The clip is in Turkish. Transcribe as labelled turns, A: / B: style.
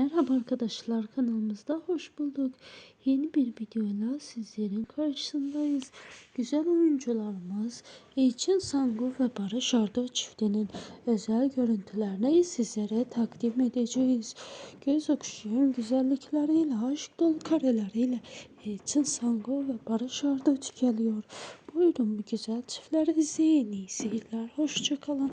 A: Merhaba arkadaşlar kanalımızda hoş bulduk. Yeni bir videoyla sizlerin karşısındayız. Güzel oyuncularımız Elçin Sangu ve Barış Ardu çiftinin özel görüntülerini sizlere takdim edeceğiz. Göz okşayan güzellikleriyle, aşk dolu kareleriyle Elçin Sangu ve Barış Ardu geliyor. Buyurun bu güzel çiftleri izleyin. İyi seyirler. Hoşçakalın.